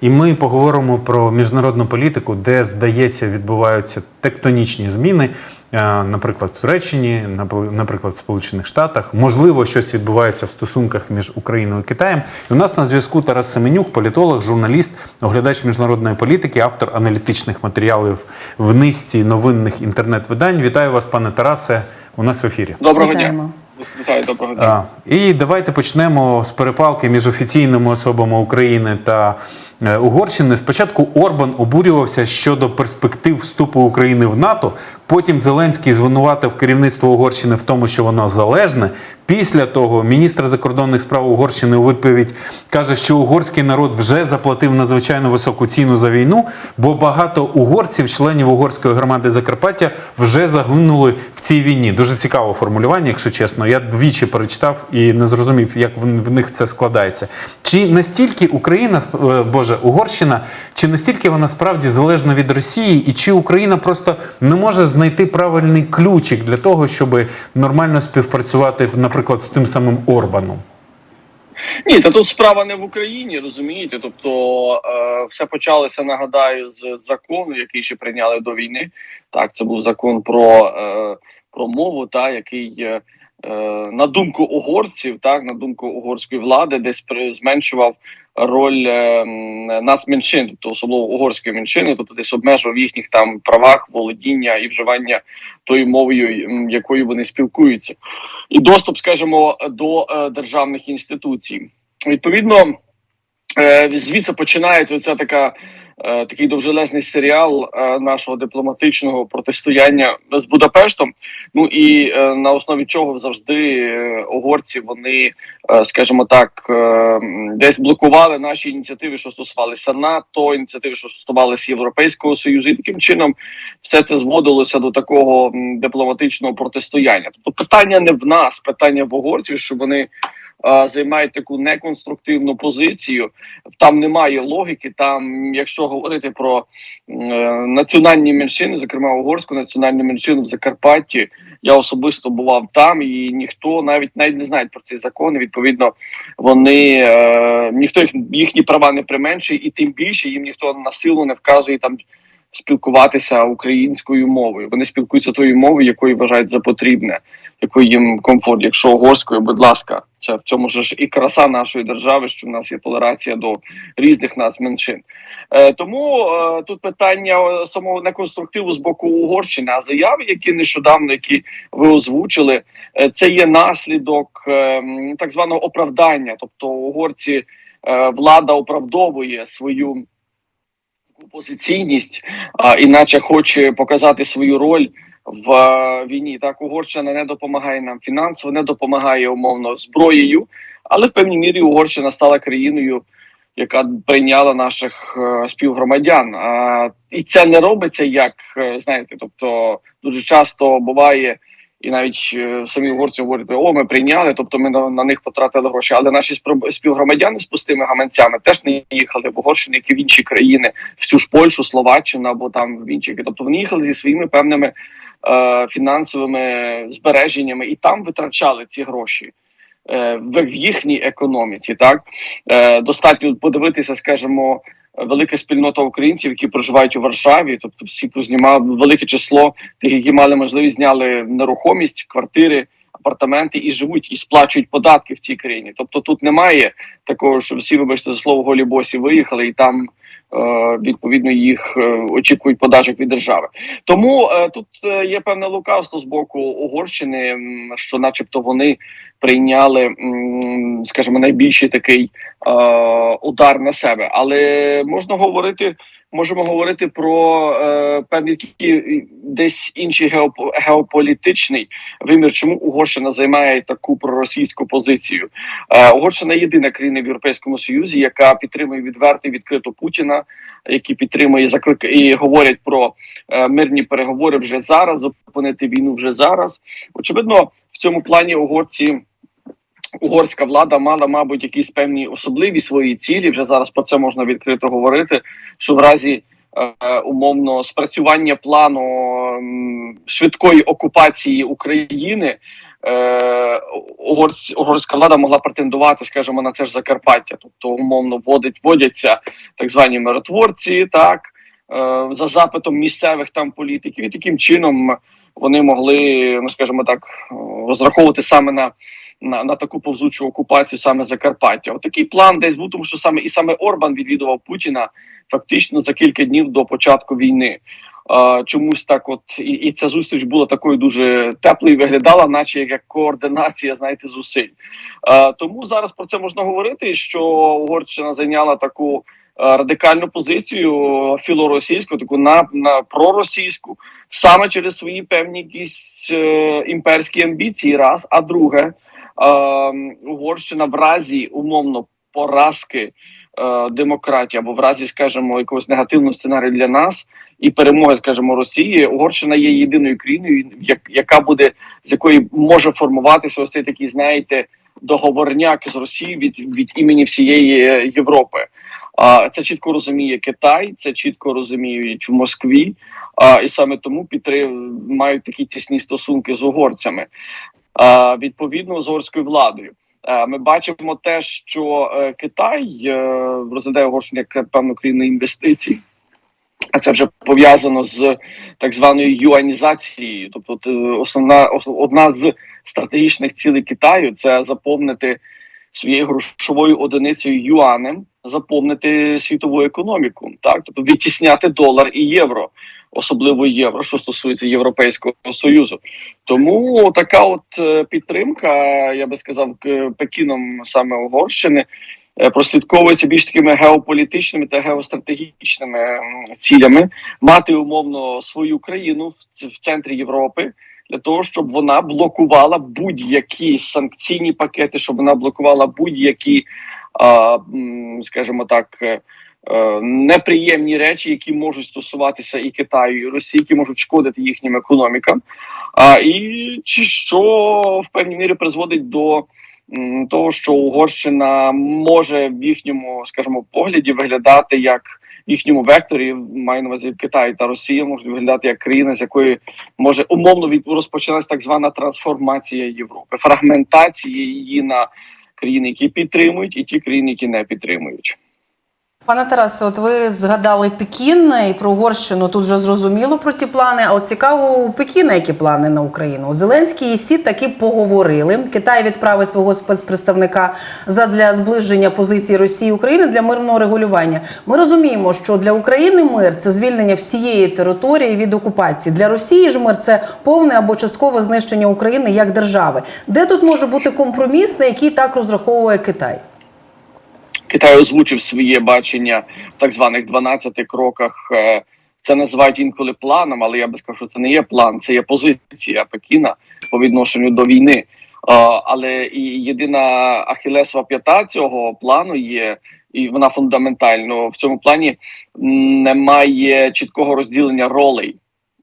І ми поговоримо про міжнародну політику, де, здається, відбуваються тектонічні зміни, е, наприклад, в Туреччині, напр- наприклад, в Сполучених Штатах. Можливо, щось відбувається в стосунках між Україною і Китаєм. І у нас на зв'язку Тарас Семенюк, політолог, журналіст, оглядач міжнародної політики, автор аналітичних матеріалів в низці новинних інтернет-видань. Вітаю вас, пане Тарасе. У нас в ефірі. Доброго Вітаємо. дня. Вітаю, доброго дня. А, і давайте почнемо з перепалки між офіційними особами України та Угорщини. Спочатку Орбан обурювався щодо перспектив вступу України в НАТО. Потім Зеленський звинуватив керівництво Угорщини в тому, що воно залежне. Після того міністр закордонних справ Угорщини у відповідь каже, що угорський народ вже заплатив надзвичайно високу ціну за війну, бо багато угорців, членів угорської громади Закарпаття, вже загинули в цій війні. Дуже цікаве формулювання, якщо чесно. Я двічі перечитав і не зрозумів, як в них це складається. Чи настільки Україна, е, Боже, Угорщина, чи настільки вона справді залежна від Росії, і чи Україна просто не може знайти правильний ключик для того, щоб нормально співпрацювати, наприклад, з тим самим Орбаном? Ні, та тут справа не в Україні, розумієте. Тобто е, все почалося, нагадаю, з закону, який ще прийняли до війни. Так, це був закон про, е, про мову, та який. Е, на думку угорців, так на думку угорської влади, десь зменшував роль е, нацменшин, тобто особливо угорської меншини, тобто десь обмежував їхніх там правах володіння і вживання тою мовою, якою вони спілкуються, і доступ, скажімо, до е, державних інституцій. Відповідно, е, звідси починається оця така. Е, Такий довжелезний серіал е, нашого дипломатичного протистояння з Будапештом. Ну і е, на основі чого завжди угорці вони, скажімо так, десь блокували наші ініціативи, що стосувалися НАТО, ініціативи, що стосувалися Європейського союзу, і таким чином все це зводилося до такого дипломатичного протистояння. Тобто питання не в нас, питання в угорців, що вони. Займають таку неконструктивну позицію, там немає логіки. Там, якщо говорити про е, національні меншини, зокрема угорську національну меншину в Закарпатті, я особисто бував там, і ніхто навіть навіть не знає про ці закони. Відповідно, вони е, ніхто їх їхні права не применшує, і тим більше їм ніхто насилу не вказує там спілкуватися українською мовою. Вони спілкуються тою мовою, якою вважають за потрібне, якою їм комфорт. Якщо угорською, будь ласка, це в цьому ж і краса нашої держави, що в нас є толерація до різних нацменшин. Е, тому е, тут питання е, самого неконструктиву з боку Угорщини, а заяви, які нещодавно, які ви озвучили, е, це є наслідок е, так званого оправдання. Тобто угорці е, влада оправдовує свою позиційність, а іначе хоче показати свою роль в війні. Так, Угорщина не допомагає нам фінансово, не допомагає умовно зброєю, але в певній мірі Угорщина стала країною, яка прийняла наших е, співгромадян. І це не робиться як е, знаєте, тобто дуже часто буває. І навіть е, самі угорці говорять, о, ми прийняли, тобто ми на, на них потратили гроші. Але наші співгромадяни з пустими гаманцями теж не їхали в Угорщину, як і в інші країни, в цю ж Польщу, Словаччину або там в інші. Тобто вони їхали зі своїми певними фінансовими збереженнями і там витрачали ці гроші. е, в їхній економіці, так е, достатньо подивитися, скажімо, велика спільнота українців, які проживають у Варшаві, тобто всі познімали велике число тих, які мали можливість зняли нерухомість, квартири, апартаменти і живуть і сплачують податки в цій країні. Тобто тут немає такого, що всі, вибачте за слово, голі босі виїхали і там. Е, Відповідно, їх е, очікують подачок від держави. Тому е, тут є певне лукавство з боку Угорщини, що, начебто, вони прийняли, скажімо, найбільший такий удар на себе. Але можна говорити, можемо говорити про е, певний такий десь інший геоп- геополітичний вимір, чому Угорщина займає таку проросійську позицію. Е, Угорщина єдина країна в Європейському Союзі, яка підтримує відверто відкрито Путіна, які підтримує заклик і говорять про е, мирні переговори вже зараз, зупинити війну вже зараз. Очевидно, в цьому плані угорці. Угорська влада мала, мабуть, якісь певні особливі свої цілі. Вже зараз про це можна відкрито говорити. Що в разі е, умовно спрацювання плану м, швидкої окупації України е, угорсь, угорська влада могла претендувати, скажімо, на це ж Закарпаття, тобто умовно вводить, вводяться так звані миротворці, так е, за запитом місцевих там політиків, і таким чином вони могли, ну скажімо так, е, розраховувати саме на. На, на таку повзучу окупацію саме Закарпаття. Отакий план десь був, тому що саме і саме Орбан відвідував Путіна фактично за кілька днів до початку війни. Е, чомусь так, от і, і ця зустріч була такою дуже теплою, виглядала, наче як координація, знаєте, зусиль. Е, тому зараз про це можна говорити, що Угорщина зайняла таку радикальну позицію філоросійську, таку на, на проросійську, саме через свої певні якісь е, імперські амбіції. Раз, а друге, Угорщина в разі умовно поразки е, демократії або в разі, скажімо, якогось негативного сценарію для нас і перемоги, скажімо, Росії, Угорщина є єдиною країною, як, яка буде з якої може формуватися ось цей такий, знаєте, договорняк з Росією від, від імені всієї Європи. А це чітко розуміє Китай, це чітко розуміють в Москві, а, і саме тому підтрим мають такі тісні стосунки з угорцями, відповідно з угорською владою. Е, Ми бачимо те, що е, Китай е, розглядає Угорщину як певну країну інвестицій. А це вже пов'язано з так званою юанізацією. Тобто, е, основна ос- одна з стратегічних цілей Китаю це заповнити своєю грошовою одиницею юанем, заповнити світову економіку, так тобто відтісняти долар і євро, особливо євро, що стосується Європейського союзу. Тому така от е, підтримка, я би сказав, Пекіном саме Угорщини. е, Прослідковується більш такими геополітичними та геостратегічними цілями мати умовно свою країну в, центрі Європи для того, щоб вона блокувала будь-які санкційні пакети, щоб вона блокувала будь-які, скажімо так, е, неприємні речі, які можуть стосуватися і Китаю, і Росії, які можуть шкодити їхнім економікам. А, і чи що в певній мірі призводить до того, що Угорщина може в їхньому, скажімо, погляді виглядати як в їхньому векторі, маю на увазі Китай та Росія можуть виглядати як країна, з якої може умовно від розпочалась так звана трансформація Європи, фрагментація її на країни, які підтримують, і ті країни, які не підтримують. Пане Тарасе, от ви згадали Пекін і про Угорщину. Тут вже зрозуміло про ті плани. А от цікаво у Пекіна які плани на Україну. Зеленський і Сі таки поговорили. Китай відправить свого спецпредставника задля зближення позицій Росії і України для мирного регулювання. Ми розуміємо, що для України мир це звільнення всієї території від окупації. Для Росії ж мир це повне або часткове знищення України як держави. Де тут може бути компроміс, на який так розраховує Китай? Китай озвучив своє бачення в так званих 12 кроках. Е, Це називають інколи планом, але я би сказав, що це не є план, це є позиція Пекіна по відношенню до війни. Е, Але і єдина ахілесова п'ята цього плану є, і вона фундаментально в цьому плані немає чіткого розділення ролей,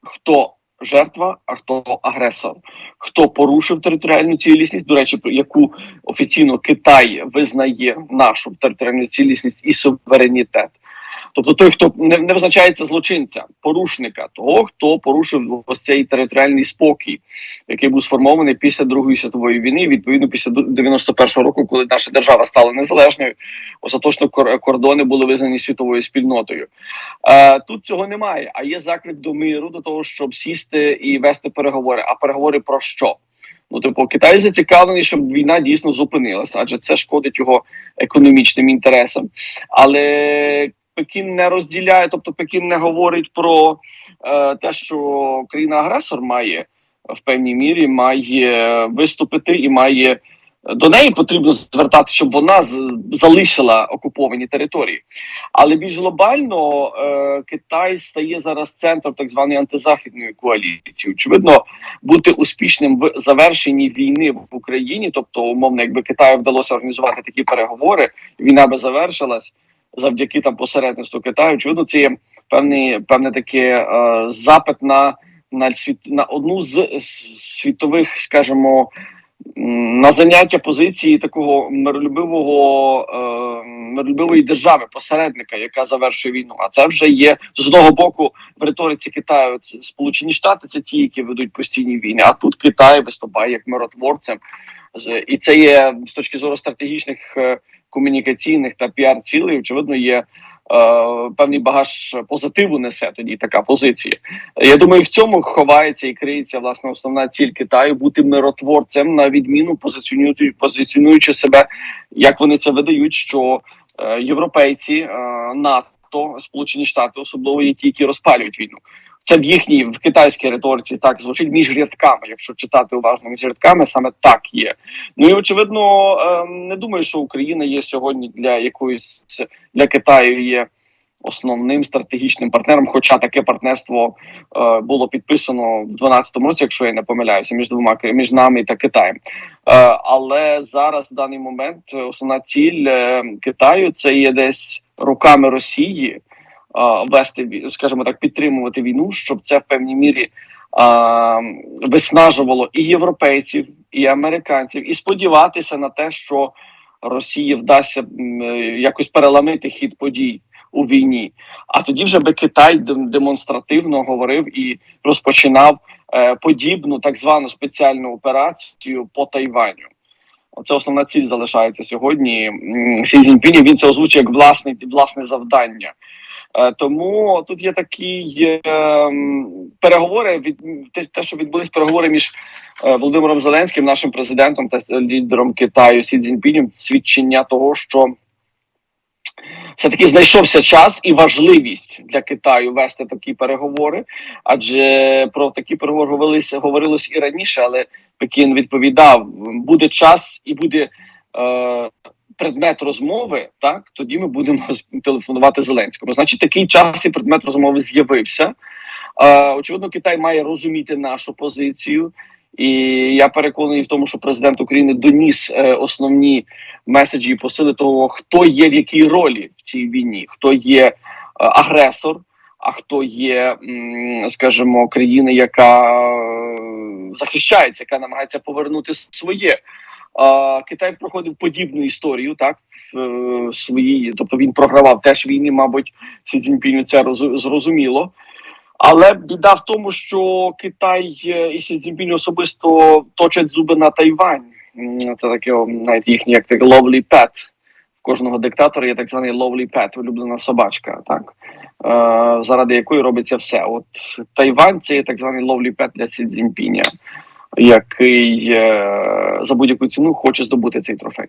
хто жертва, а хто агресор, хто порушив територіальну цілісність, до речі, яку офіційно Китай визнає нашу територіальну цілісність і суверенітет. Тобто той, хто не, не визначається злочинця, порушника, того, хто порушив ось цей територіальний спокій, який був сформований після Другої світової війни, відповідно після 91-го року, коли наша держава стала незалежною, остаточно кор- кордони були визнані світовою спільнотою. Е, тут цього немає. А є заклик до миру, до того, щоб сісти і вести переговори. А переговори про що? Ну, типу, Китай зацікавлений, щоб війна дійсно зупинилася, адже це шкодить його економічним інтересам. Але Пекін не розділяє, тобто Пекін не говорить про е, те, що країна-агресор має в певній мірі має виступити і має до неї потрібно звертати, щоб вона залишила окуповані території. Але більш глобально е, Китай стає зараз центром так званої антизахідної коаліції. Очевидно, бути успішним в завершенні війни в Україні, тобто умовно, якби Китаю вдалося організувати такі переговори, війна би завершилась завдяки там посередництву Китаю. Очевидно, це є певний певне таке е, запит на, на світ на одну з світових, скажімо. на заняття позиції такого миролюбивого е, миролюбивої держави, посередника, яка завершує війну. А це вже є з одного боку в риториці Китаю. Це Сполучені Штати це ті, які ведуть постійні війни. А тут Китай виступає як миротворцем. І це є з точки зору стратегічних е, комунікаційних та піар цілей, очевидно, є. е, Певний багаж позитиву несе тоді така позиція. Я думаю, в цьому ховається і криється власне основна ціль Китаю бути миротворцем на відміну позиціонуючи, позиціонуючи себе, як вони це видають, що е, європейці, е, НАТО, Сполучені Штати, особливо є ті, які розпалюють війну. Це в їхній в китайській риториці так звучить між рядками. Якщо читати уважно між рядками, саме так є. Ну і очевидно, е, не думаю, що Україна є сьогодні для якоїсь для Китаю є основним стратегічним партнером. Хоча таке партнерство е, було підписано в 2012 році, якщо я не помиляюся, між двома між нами та Китаєм. Е, але зараз в даний момент основна ціль е, Китаю це є десь руками Росії вести скажімо так, підтримувати війну, щоб це в певній мірі е, виснажувало і європейців, і американців, і сподіватися на те, що Росії вдасться е, якось переламити хід подій у війні. А тоді вже би Китай демонстративно говорив і розпочинав е, подібну так звану спеціальну операцію по Тайваню. Це основна ціль залишається сьогодні. Сі Цзіньпінь, він це озвучує як власне, власне завдання. Е, Тому тут є такі е, переговори від те, те, що відбулись переговори між е, Володимиром Зеленським, нашим президентом та лідером Китаю Сі Цзіньпінем, свідчення того, що все таки знайшовся час і важливість для Китаю вести такі переговори, адже про такі переговори говорилися говорилось і раніше, але Пекін відповідав: буде час і буде. Е, Предмет розмови, так тоді ми будемо телефонувати Зеленському. Значить, такий час і предмет розмови з'явився. Е, очевидно, Китай має розуміти нашу позицію, і я переконаний в тому, що президент України доніс е, основні меседжі і посили того, хто є в якій ролі в цій війні, хто є е, агресор, а хто є, м, скажімо, країна, яка е, захищається, яка намагається повернути своє. Китай проходив подібну історію, так в е, своїй, тобто він програвав теж війни, мабуть, Сі Цзіньпіню це зрозуміло. Але біда в тому, що Китай е, і Сі Цзіньпінь особисто точать зуби на Тайвань. Це таке, навіть їхній як так lovely pet. В кожного диктатора є так званий lovely pet, улюблена собачка, так е, заради якої робиться все. От Тайвань це є так званий lovely pet для Сі Цзіньпіня, який е, за будь-яку ціну хоче здобути цей трофей.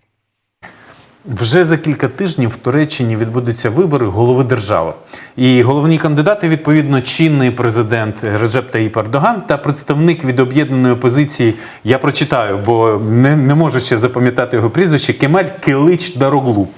Вже за кілька тижнів в Туреччині відбудуться вибори голови держави. І головні кандидати, відповідно, чинний президент Реджеп Таїп Ердоган та представник від об'єднаної опозиції. Я прочитаю, бо не, не можу ще запам'ятати його прізвище Кемаль Килич Дароглу.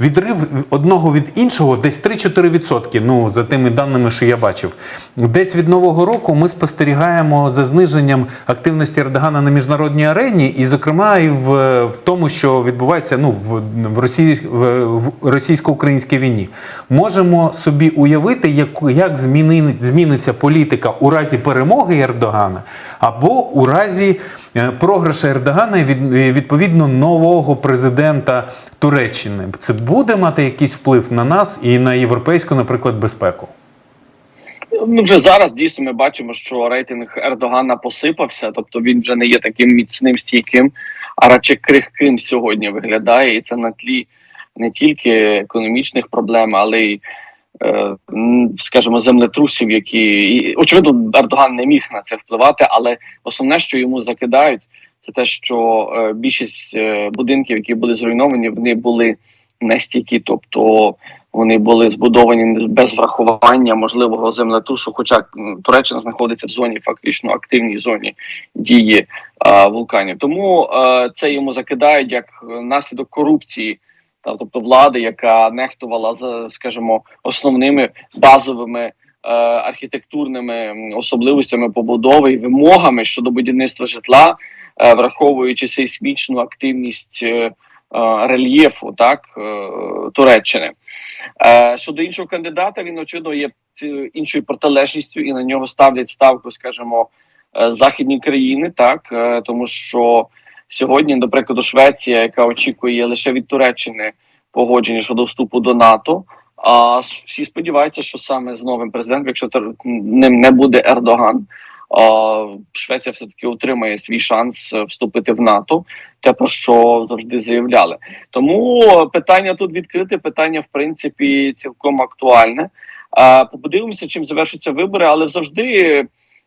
Відрив одного від іншого десь 3-4%, ну за тими даними, що я бачив. Десь від нового року ми спостерігаємо за зниженням активності Ердогана на міжнародній арені, і, зокрема, і в, в тому, що відбувається ну, в, в, Росії, в, в російсько-українській війні. Можемо собі уявити, як, як зміни, зміниться політика у разі перемоги Ердогана або у разі е, програша Ердогана і від, відповідно нового президента Туреччини. Це буде мати якийсь вплив на нас і на європейську, наприклад, безпеку. Ну, вже зараз дійсно ми бачимо, що рейтинг Ердогана посипався, тобто він вже не є таким міцним стійким, а радше крихким сьогодні виглядає, і це на тлі не тільки економічних проблем, але й, е, скажімо, землетрусів, які і, очевидно Ердоган не міг на це впливати, але основне, що йому закидають, це те, що е, більшість е, будинків, які були зруйновані, вони були нестійкі, тобто вони були збудовані без врахування можливого землетрусу. Хоча Туреччина знаходиться в зоні, фактично активній зоні дії вулканів. Тому е, це йому закидають як наслідок корупції, тобто влади, яка нехтувала скажімо, основними базовими. е, Архітектурними особливостями побудови і вимогами щодо будівництва житла, враховуючи сейсмічну активність е, е, рельєфу, так е, Туреччини. Е, щодо іншого кандидата, він очевидно є іншою протилежністю, і на нього ставлять ставку, скажімо, е, західні країни, так е, тому що Сьогодні, до прикладу, Швеція, яка очікує лише від Туреччини погодження щодо вступу до НАТО. А всі сподіваються, що саме з новим президентом, якщо ним не буде Ердоган, Швеція все таки отримає свій шанс е, вступити в НАТО, те про що завжди заявляли. Тому питання тут відкрите, питання в принципі цілком актуальне. Подивимося, чим завершаться вибори, але завжди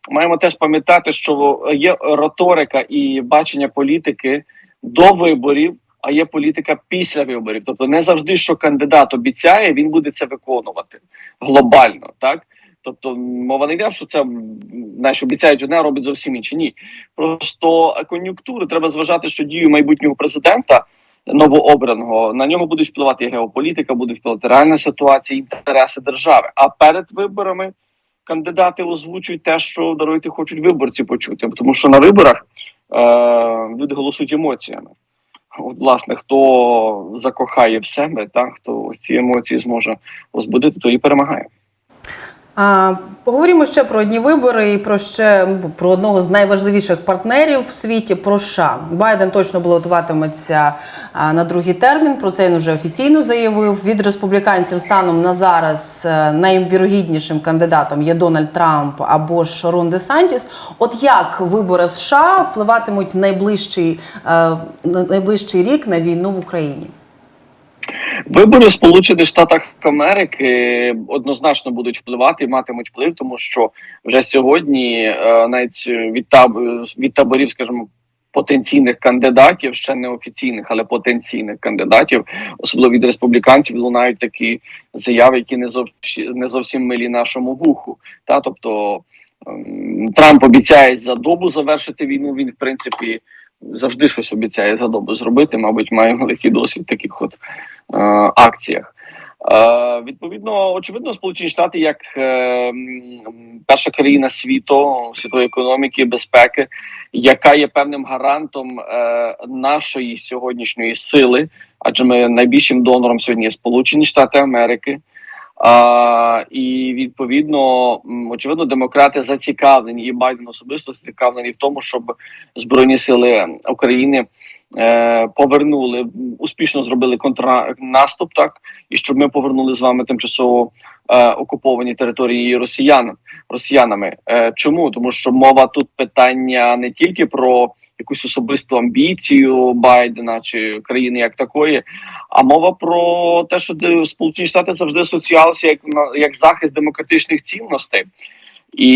маємо теж пам'ятати, що є риторика і бачення політики до виборів. А є політика після виборів, тобто не завжди, що кандидат обіцяє, він буде це виконувати глобально, так тобто мова не йде, що це знаєш, обіцяють одне, а роблять зовсім інше. Ні, просто кон'юнктури треба зважати, що дію майбутнього президента новообраного на нього буде впливати геополітика, буде впливати реальна ситуація, інтереси держави. А перед виборами кандидати озвучують те, що даруйте, хочуть виборці почути, тому що на виборах е, люди голосують емоціями. От, власне, хто закохає в себе, так хто ці емоції зможе розбудити, то і перемагає. Поговоримо ще про одні вибори і про ще ну, про одного з найважливіших партнерів в світі про США. Байден точно балотуватиметься на другий термін. Про це він вже офіційно заявив. Від республіканців станом на зараз е, найвірогіднішим кандидатом є Дональд Трамп або ж Рон Де Сантіс. От як вибори в США впливатимуть найближчий, е, на найближчий рік на війну в Україні? Вибори в Сполучених Штатах Америки однозначно будуть впливати і матимуть вплив, тому що вже сьогодні е, навіть від таб від таборів, скажімо, потенційних кандидатів, ще не офіційних, але потенційних кандидатів, особливо від республіканців, лунають такі заяви, які не зовсім не зовсім милі нашому вуху. Та тобто ем, Трамп обіцяє за добу завершити війну. Він в принципі завжди щось обіцяє за добу зробити. Мабуть, має великий досвід в таких от е, акціях. Е, відповідно, очевидно, Сполучені Штати як е, перша країна світу світової економіки, безпеки, яка є певним гарантом е, нашої сьогоднішньої сили, адже ми найбільшим донором сьогодні є Сполучені Штати Америки. А, і відповідно, очевидно, демократи зацікавлені, і Байден особисто зацікавлений в тому, щоб збройні сили України е, повернули успішно зробили контрнаступ, так і щоб ми повернули з вами тимчасово е, окуповані території росіян росіянами. Е, чому тому, що мова тут питання не тільки про якусь особисту амбіцію Байдена чи країни як такої, а мова про те, що Сполучені Штати завжди асоціювалися як як захист демократичних цінностей. І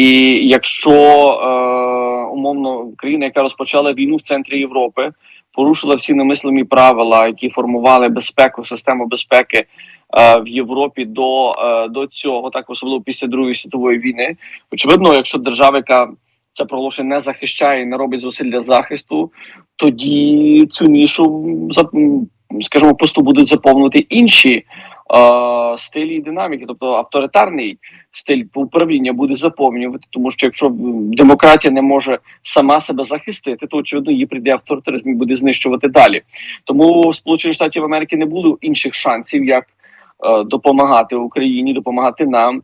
якщо е, умовно країна, яка розпочала війну в центрі Європи, порушила всі немислимі правила, які формували безпеку, систему безпеки е, в Європі до, е, до цього, так особливо після Другої світової війни. Очевидно, якщо держава, яка це проголошення не захищає і не робить зусиль для захисту, тоді цю нішу скажімо, посту будуть заповнити інші стилі і динаміки, тобто авторитарний стиль управління буде заповнювати, тому що якщо демократія не може сама себе захистити, то очевидно її прийде авторитаризм і буде знищувати далі. Тому в Сполучених Штатів Америки не було інших шансів, як е, допомагати Україні, допомагати нам.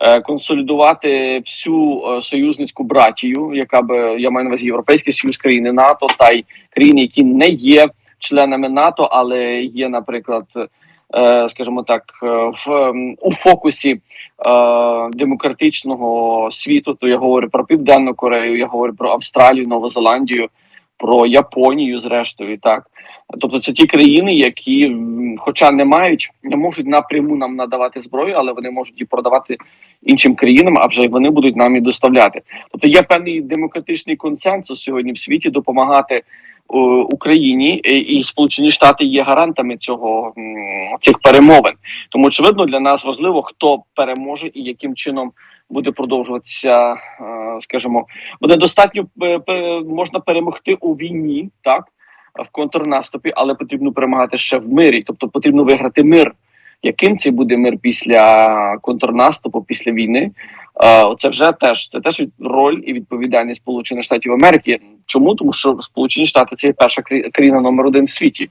Е, Консолідувати всю е, союзницьку братію, яка би я маю на увазі Європейський Союз, країни НАТО та й країни, які не є членами НАТО, але є, наприклад, е, скажімо так, в у фокусі демократичного світу. То я говорю про Південну Корею, я говорю про Австралію, Нову Зеландію, про Японію, зрештою, так. Тобто це ті країни, які, хоча не мають, не можуть напряму нам надавати зброю, але вони можуть її продавати іншим країнам, а вже вони будуть нам і доставляти. Тобто є певний демократичний консенсус сьогодні в світі допомагати е, Україні і, і Сполучені Штати є гарантами цього цих перемовин. Тому очевидно для нас важливо, хто переможе і яким чином буде продовжуватися, е, скажімо, буде достатньо е, можна перемогти у війні, так в контрнаступі, але потрібно перемагати ще в мирі, тобто потрібно виграти мир. Яким це буде мир після контрнаступу, після війни? Е, Оце вже теж це теж роль і відповідальність Сполучених Штатів Америки. Чому тому, що Сполучені Штати це перша країна номер один в світі,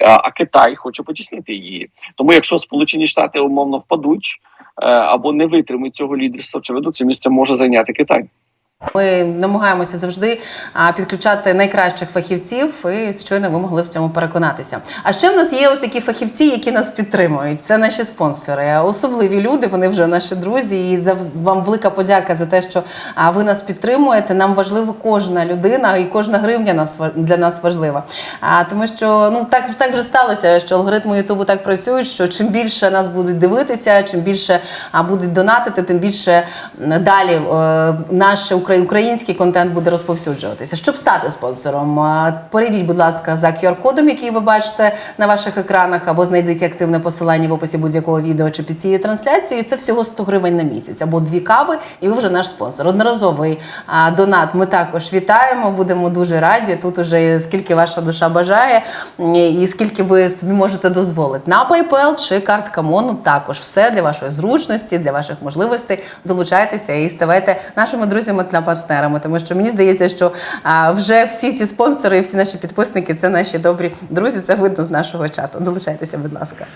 а Китай хоче потіснити її. Тому, якщо Сполучені Штати умовно впадуть е, або не витримують цього лідерства, очевидно, це місце може зайняти Китай. Ми намагаємося завжди підключати найкращих фахівців, і щойно ви могли в цьому переконатися. А ще в нас є от такі фахівці, які нас підтримують. Це наші спонсори, особливі люди. Вони вже наші друзі. І за вам велика подяка за те, що ви нас підтримуєте. Нам важлива кожна людина і кожна гривня нас для нас важлива. А тому, що ну так так вже сталося, що алгоритми Ютубу так працюють, що чим більше нас будуть дивитися, чим більше будуть донатити, тим більше далі е, наш укра- український контент буде розповсюджуватися. Щоб стати спонсором, перейдіть, будь ласка, за QR-кодом, який ви бачите на ваших екранах, або знайдіть активне посилання в описі будь-якого відео чи під цією трансляцією. Це всього 100 гривень на місяць, або дві кави, і ви вже наш спонсор. Одноразовий донат. Ми також вітаємо. Будемо дуже раді. Тут уже скільки ваша душа бажає, і скільки ви собі можете дозволити. На PayPal чи картка Мону також все для вашої зручності, для ваших можливостей. Долучайтеся і ставайте нашими друзями та партнерами. Тому що мені здається, що вже всі ці спонсори всі наші підписники це наші добрі друзі. Це видно з нашого чату. Долучайтеся, будь ласка.